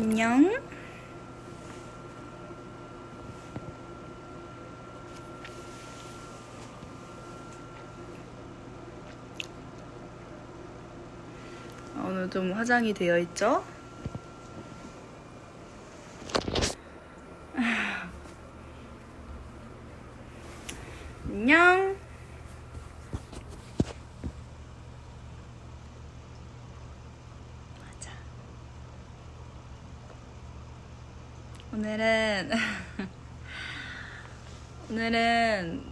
안녕. 오늘 좀 화장이 되어 있죠? 안녕. 맞아. 오늘은 오늘은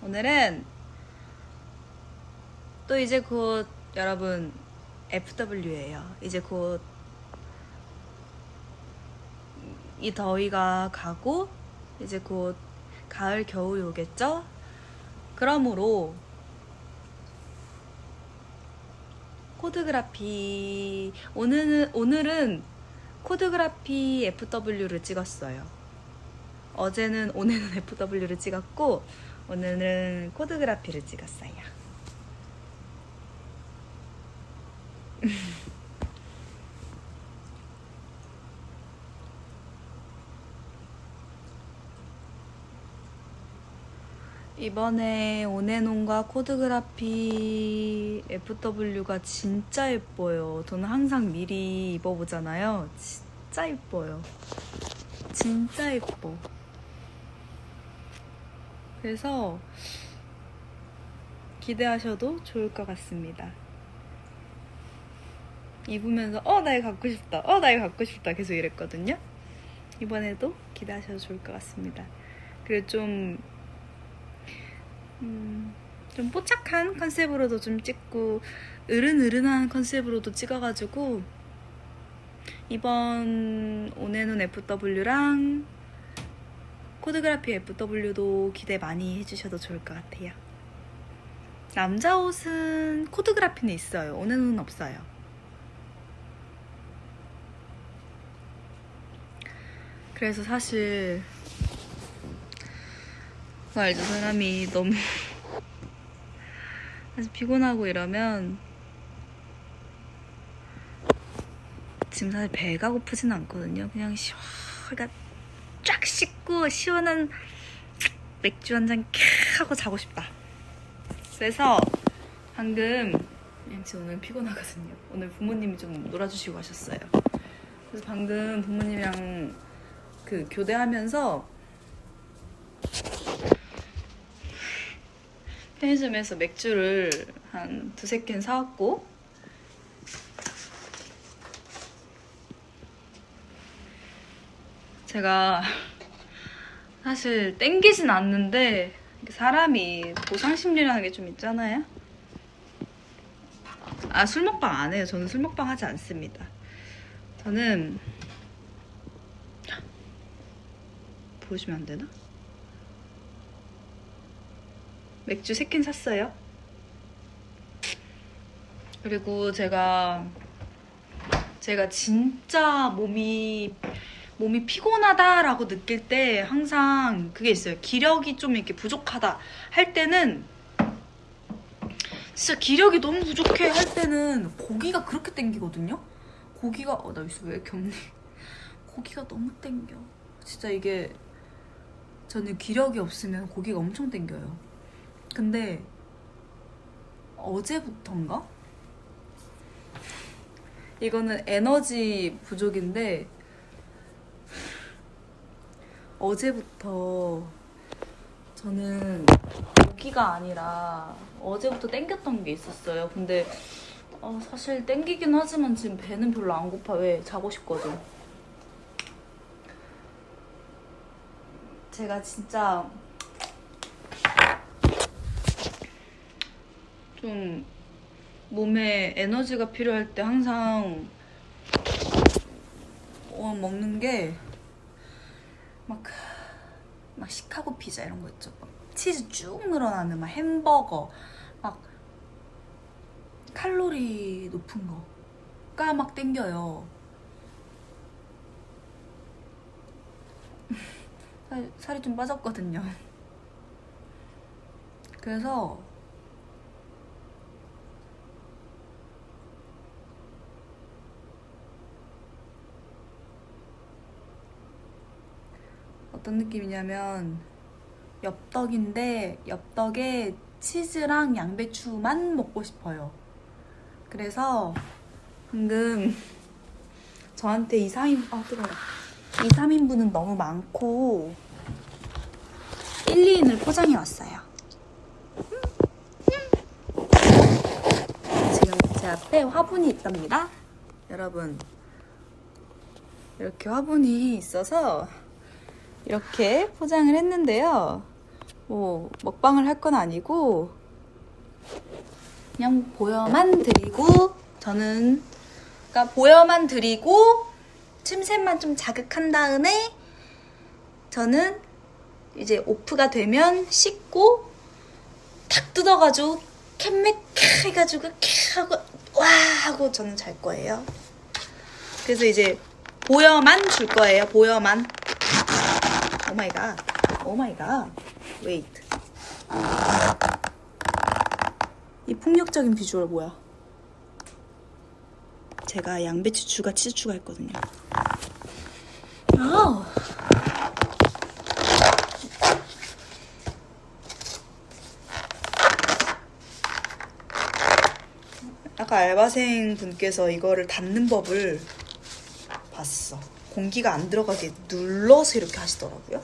오늘은 또 이제 곧 여러분 FW예요. 이제 곧 이 더위가 가고 이제 곧 가을 겨울이 오겠죠? 그러므로 코드그라피 오늘은 오늘은 코드그라피 FW를 찍었어요. 어제는 오늘은 FW를 찍었고 오늘은 코드그라피를 찍었어요. 이번에 오네논과 코드그라피 FW가 진짜 예뻐요. 저는 항상 미리 입어보잖아요. 진짜 예뻐요. 진짜 예뻐. 그래서 기대하셔도 좋을 것 같습니다. 입으면서 어, 나 이거 갖고 싶다. 어, 나 이거 갖고 싶다. 계속 이랬거든요. 이번에도 기대하셔도 좋을 것 같습니다. 그리고 좀 음, 좀 뽀짝한 컨셉으로도 좀 찍고 으른으른한 컨셉으로도 찍어가지고 이번 오네논 FW랑 코드그라피 FW도 기대 많이 해주셔도 좋을 것 같아요. 남자 옷은 코드그라피는 있어요. 오네논은 없어요. 그래서 사실 그거 알죠? 사람이 너무 사실 피곤하고 이러면 지금 사실 배가 고프진 않거든요. 그냥 시원하게 쫙 씻고 시원한 맥주 한 잔 캬 하고 자고 싶다. 그래서 방금 왠지 오늘 피곤하거든요. 오늘 부모님이 좀 놀아주시고 가셨어요. 그래서 방금 부모님이랑 그 교대하면서 편의점에서 맥주를 한 두세 캔 사왔고 제가 사실 땡기진 않는데 사람이 보상심리라는 게 좀 있잖아요. 아 술 먹방 안 해요. 저는 술 먹방 하지 않습니다. 저는 보시면 안 되나? 맥주 3캔 샀어요. 그리고 제가 제가 진짜 몸이 몸이 피곤하다라고 느낄 때 항상 그게 있어요. 기력이 좀 이렇게 부족하다 할 때는 진짜 기력이 너무 부족해 할 때는 고기가 그렇게 땡기거든요. 고기가 어나 여기서 왜 이렇게 없니? 고기가 너무 땡겨. 진짜 이게 저는 기력이 없으면 고기가 엄청 땡겨요. 근데 어제부턴가? 이거는 에너지 부족인데 어제부터 저는 고기가 아니라 어제부터 땡겼던 게 있었어요. 근데 어, 사실 땡기긴 하지만 지금 배는 별로 안 고파. 왜? 자고 싶거든. 제가 진짜 좀 몸에 에너지가 필요할 때 항상 어, 먹는 게 막 막 시카고 피자 이런 거 있죠. 막 치즈 쭉 늘어나는 막 햄버거 막 칼로리 높은 거가 막 땡겨요. 살, 살이 좀 빠졌거든요. 그래서 어떤 느낌이냐면 엽떡인데 엽떡에 치즈랑 양배추만 먹고 싶어요. 그래서 방금 저한테 2, 3인 아 뜨거워 2, 3인분은 너무 많고 1, 2인을 포장해 왔어요. 지금 제 앞에 화분이 있답니다. 여러분 이렇게 화분이 있어서 이렇게 포장을 했는데요. 뭐 먹방을 할 건 아니고 그냥 보여만 드리고 저는 그러니까 보여만 드리고 침샘만 좀 자극한 다음에 저는 이제 오프가 되면 씻고 탁 뜯어가지고 캔맥 캬 해가지고 캬 하고 와 하고 저는 잘 거예요. 그래서 이제 보여만 줄 거예요. 보여만. 오 마이 갓. 오 마이 갓. 웨이트. 이 폭력적인 비주얼 뭐야? 제가 양배추 추가 치즈 추가했거든요. 아우. 아까 알바생 분께서 이거를 닫는 법을 봤어. 공기가 안 들어가게 눌러서 이렇게 하시더라고요.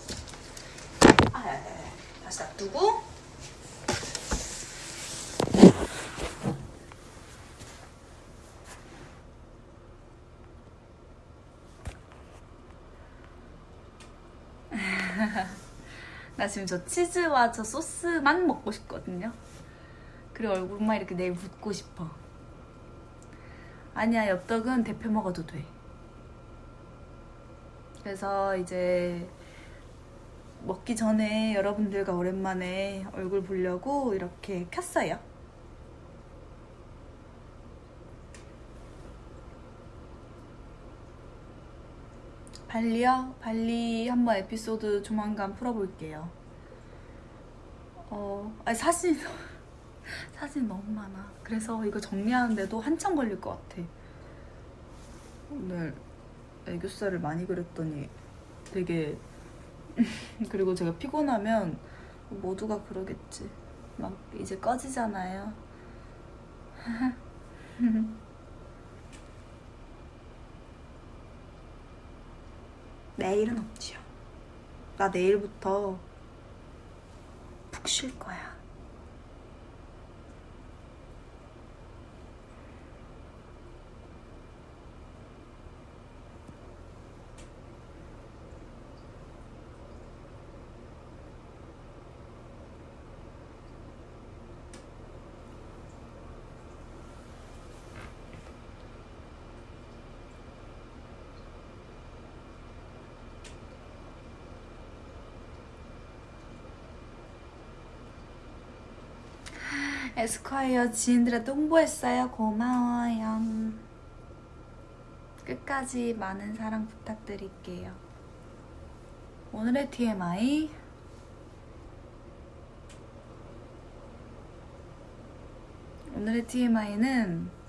아, 아, 아, 다시 놔두고. 나 지금 저 치즈와 저 소스만 먹고 싶거든요. 그리고 얼굴만 이렇게 내일 붓고 싶어. 아니야, 엽떡은 대표 먹어도 돼. 그래서 이제 먹기 전에 여러분들과 오랜만에 얼굴 보려고 이렇게 켰어요. 발리요? 발리 한번 에피소드 조만간 풀어볼게요. 어, 아니 사진 사진 너무 많아. 그래서 이거 정리하는데도 한참 걸릴 것 같아. 오늘 애교살을 많이 그렸더니 되게 그리고 제가 피곤하면 모두가 그러겠지. 막 이제 꺼지잖아요. 내일은 없지요. 나 내일부터 푹 쉴 거야. 에스콰이어 지인들한테 홍보했어요. 고마워요. 끝까지 많은 사랑 부탁드릴게요. 오늘의 TMI 오늘의 TMI는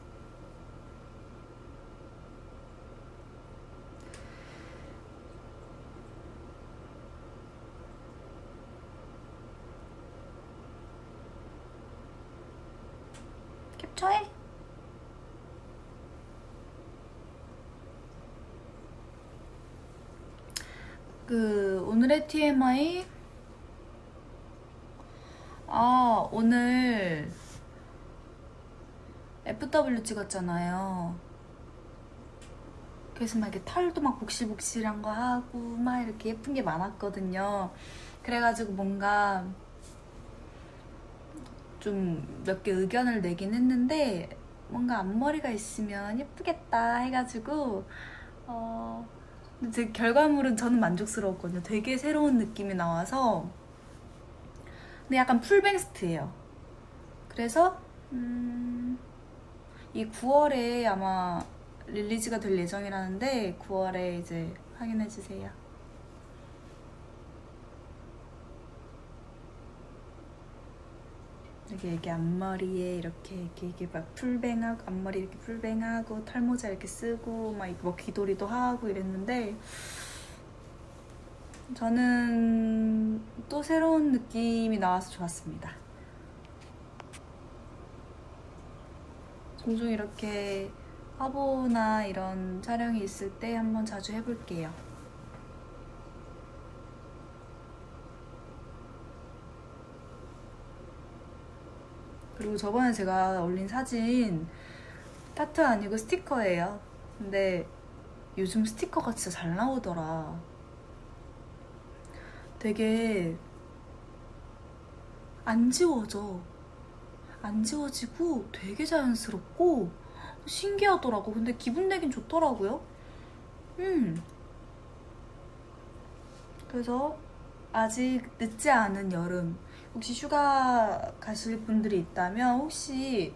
캡처해. 그 오늘의 TMI 아 오늘 FW 찍었잖아요. 그래서 막 이렇게 털도 막 복실복실한 거 하고 막 이렇게 예쁜 게 많았거든요. 그래가지고 뭔가 좀 몇 개 의견을 내긴 했는데 뭔가 앞머리가 있으면 예쁘겠다 해가지고 어 제 결과물은 저는 만족스러웠거든요. 되게 새로운 느낌이 나와서 근데 약간 풀뱅스트예요. 그래서 음, 이 9월에 아마 릴리즈가 될 예정이라는데 9월에 이제 확인해 주세요. 이렇게 이렇게 앞머리에 이렇게 이렇게, 이렇게 막 풀뱅하고 앞머리 이렇게 풀뱅하고 털모자 이렇게 쓰고 막 뭐 귀도리도 하고 이랬는데 저는 또 새로운 느낌이 나와서 좋았습니다. 종종 이렇게 화보나 이런 촬영이 있을 때 한번 자주 해볼게요. 그리고 저번에 제가 올린 사진 타투 아니고 스티커예요. 근데 요즘 스티커가 진짜 잘 나오더라. 되게 안 지워져. 안 지워지고 되게 자연스럽고 신기하더라고. 근데 기분 내긴 좋더라고요. 음. 그래서 아직 늦지 않은 여름. 혹시 휴가 가실 분들이 있다면 혹시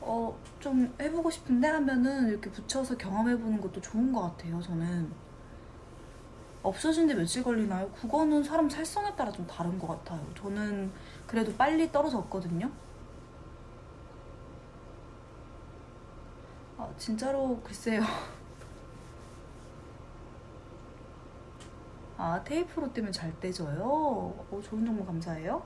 어, 좀 해보고 싶은데 하면은 이렇게 붙여서 경험해보는 것도 좋은 것 같아요, 저는. 없어지는데 며칠 걸리나요? 그거는 사람 살성에 따라 좀 다른 것 같아요. 저는 그래도 빨리 떨어졌거든요. 아, 진짜로 글쎄요. 아, 테이프로 뜨면 잘 떼져요? 어, 좋은 정보 감사해요.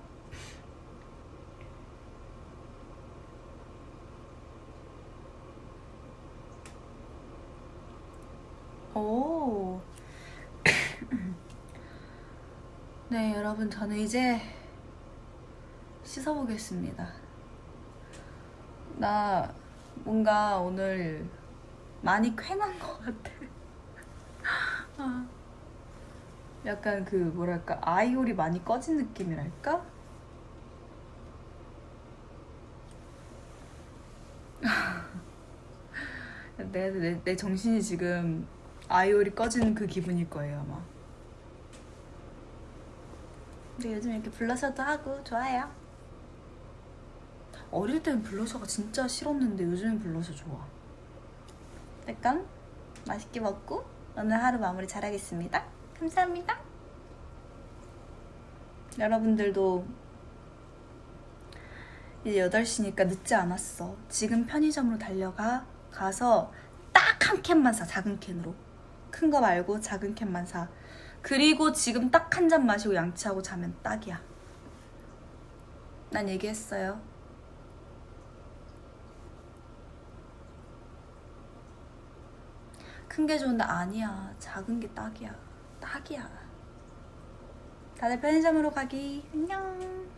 오. 네, 여러분, 저는 이제 씻어보겠습니다. 나 뭔가 오늘 많이 쾌한 것 같아. 아, 약간 그 뭐랄까 아이올이 많이 꺼진 느낌이랄까? 내, 내, 내 정신이 지금 아이올이 꺼진 그 기분일 거예요 아마. 근데 요즘 이렇게 블러셔도 하고 좋아요. 어릴 땐 블러셔가 진짜 싫었는데 요즘엔 블러셔 좋아. 약간 맛있게 먹고 오늘 하루 마무리 잘하겠습니다. 감사합니다. 여러분들도 이제 8시니까 늦지 않았어. 지금 편의점으로 달려가 가서 딱 한 캔만 사. 작은 캔으로. 큰 거 말고 작은 캔만 사. 그리고 지금 딱 한 잔 마시고 양치하고 자면 딱이야. 난 얘기했어요. 큰 게 좋은데 아니야. 작은 게 딱이야. 딱이야. 다들 편의점으로 가기. 안녕.